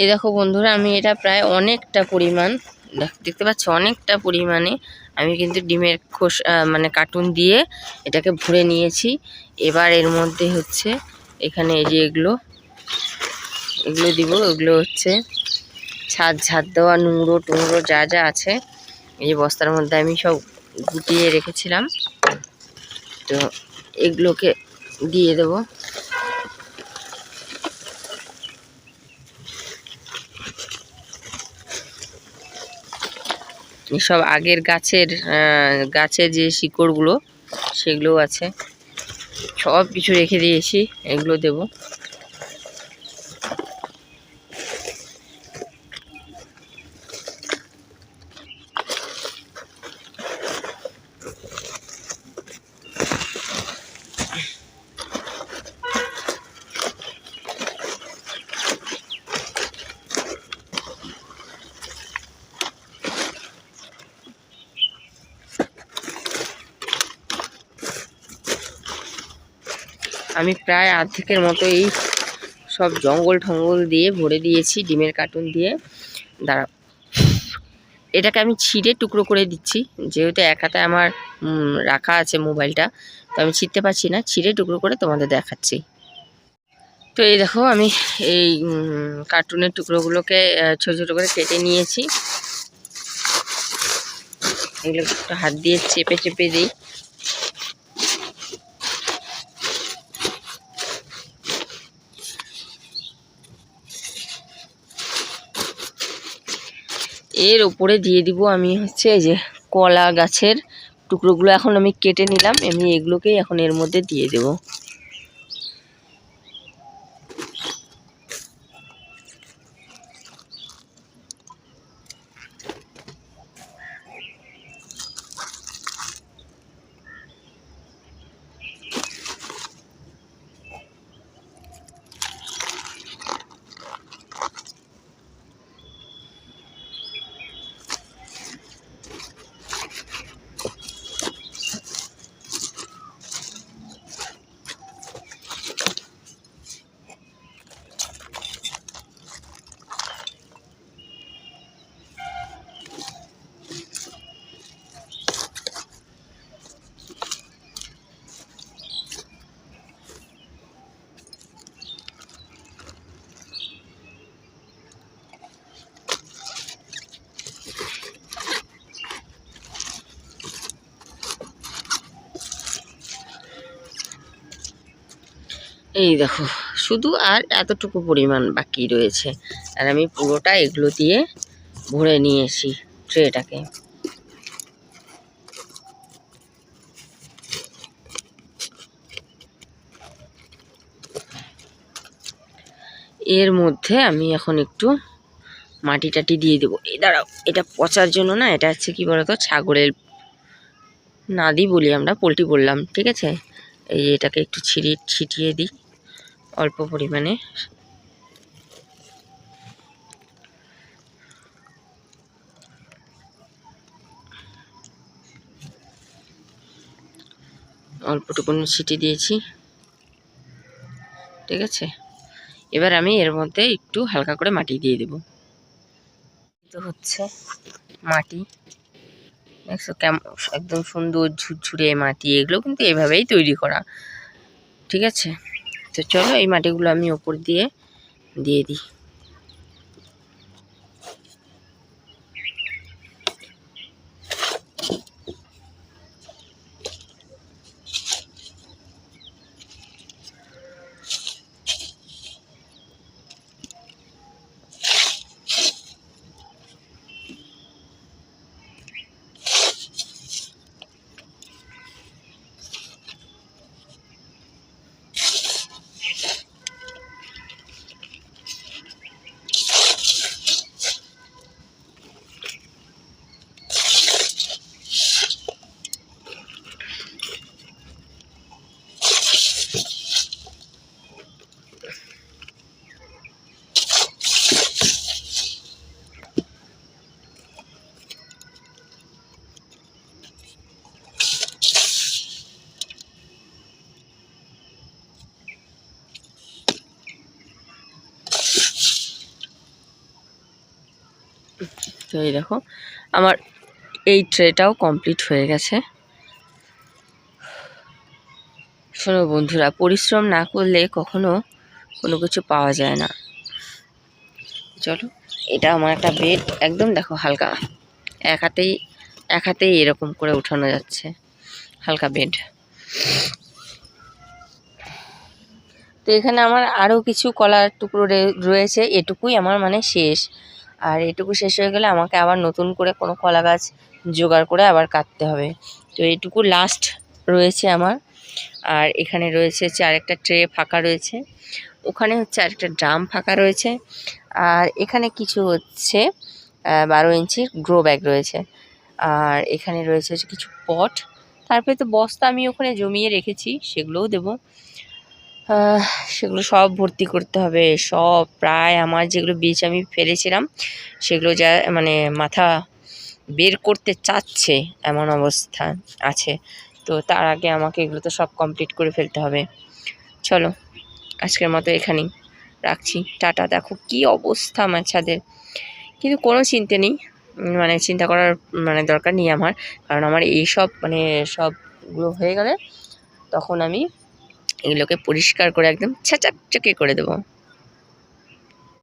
এই দেখো বন্ধুরা, আমি এটা প্রায় অনেকটা পরিমাণ, দেখ- দেখতে পাচ্ছ অনেকটা পরিমাণে আমি কিন্তু ডিমের খোস মানে কার্টুন দিয়ে এটাকে ভরে নিয়েছি। এবার এর মধ্যে হচ্ছে এখানে এই যে এগুলো এগুলো দিব এগুলো হচ্ছে ছাদ ঝাদ দেওয়া নুংড়ো টুংড়ো যা যা আছে, এই যে বস্তার মধ্যে আমি সব গুটিয়ে রেখেছিলাম। তো এগুলোকে দিয়ে দেবো। এসব আগের গাছের গাছে যে শিকড়গুলো সেগুলোও আছে। সব কিছু রেখে দিয়েছি এগুলো দেব। আমি প্রায় অর্ধেকের মতো এই সব জঙ্গল ঠঙ্গল দিয়ে ভরে দিয়েছি, ডিমের কার্টুন দিয়ে। দাঁড়া এটাকে আমি ছিঁড়ে টুকরো করে দিচ্ছি, যেহেতু এক হাতে আমার রাখা আছে মোবাইলটা, তো আমি ছিঁড়তে পারছি না। ছিঁড়ে টুকরো করে তোমাদের দেখাচ্ছি। তো এই দেখো, আমি এই কার্টুনের টুকরোগুলোকে ছোট ছোট করে কেটে নিয়েছি। এগুলো একটু হাত দিয়ে চেপে চেপে দিই। এর ওপরে দিয়ে দিব আমি হচ্ছে এই যে কলা গাছের টুকরোগুলো এখন আমি কেটে নিলাম আমি এগুলোকেই এখন এর মধ্যে দিয়ে দেব। এই দেখো, শুধু আর এতটুকু পরিমাণ বাকি রয়েছে। আর আমি পুরোটা এগুলো দিয়ে ভরে নিয়েছি ট্রেটাকে। এর মধ্যে আমি এখন একটু মাটি টাটি দিয়ে দেবো। এই দাঁড়াও, এটা পচার জন্য না, এটা হচ্ছে কি বলতো, ছাগলের নাদি বলি আমরা, পোলট্রি বললাম, ঠিক আছে? এই এটাকে একটু ছিটিয়ে ছিটিয়ে দিই। অল্প পরিমাণে। অল্পটুকুনি ছিটিয়ে দিয়েছি। ঠিক আছে? এবার আমি এর মধ্যে একটু হালকা করে মাটি দিয়ে দেব। তো হচ্ছে মাটি। দেখছ কেমন একদম সুন্দর ঝুরঝুরে মাটি, এগুলো কিন্তু এভাবেই তৈরি করা। ঠিক আছে? তো চলো এই মাটিগুলো আমি ওপর দিয়ে দিয়ে দিই। তো এই দেখো, আমার এই ট্রেটাও কমপ্লিট হয়ে গেছে। শোনো বন্ধুরা, পরিশ্রম না করলে কখনো কোনো কিছু পাওয়া যায় না। চলো, এটা আমার একটা বেড একদম দেখো হালকা। এক হাতেই এক হাতেই এরকম করে উঠানো যাচ্ছে, হালকা বেড তো এখানে আমার আরও কিছু কলার টুকরো রয়েছে, এটুকুই আমার মানে শেষ। আর এটুকু শেষ হয়ে গেলে আমাকে আবার নতুন করে কোনো কলা গাছ জোগাড় করে আবার কাটতে হবে। তো এইটুকু লাস্ট রয়েছে আমার। আর এখানে রয়েছে হচ্ছে আরেকটা ট্রে ফাঁকা রয়েছে। ওখানে হচ্ছে আরেকটা ড্রাম ফাঁকা রয়েছে। আর এখানে কিছু হচ্ছে বারো ইঞ্চির গ্রো ব্যাগ রয়েছে। আর এখানে রয়েছে কিছু পট তারপরে তো বস্তা আমি ওখানে জমিয়ে রেখেছি, সেগুলোও দেবো। সেগুলো সব ভর্তি করতে হবে। সব প্রায় আমার যেগুলো বীজ আমি ফেলেছিলাম, সেগুলো যা মানে মাথা বের করতে চাচ্ছে এমন অবস্থা আছে। তো তার আগে আমাকে এগুলো তো সব কমপ্লিট করে ফেলতে হবে। চলো, আজকের মতো এখানেই রাখছি। টাটা। দেখো কি অবস্থা আমার ছাদের কিন্তু কোনো চিন্তা নেই। মানে চিন্তা করার মানে দরকার নেই আমার। কারণ আমার এই সব মানে সবগুলো হয়ে গেলে তখন আমি এগুলোকে পরিষ্কার করে একদম ছাচাকচাকে করে দেবো।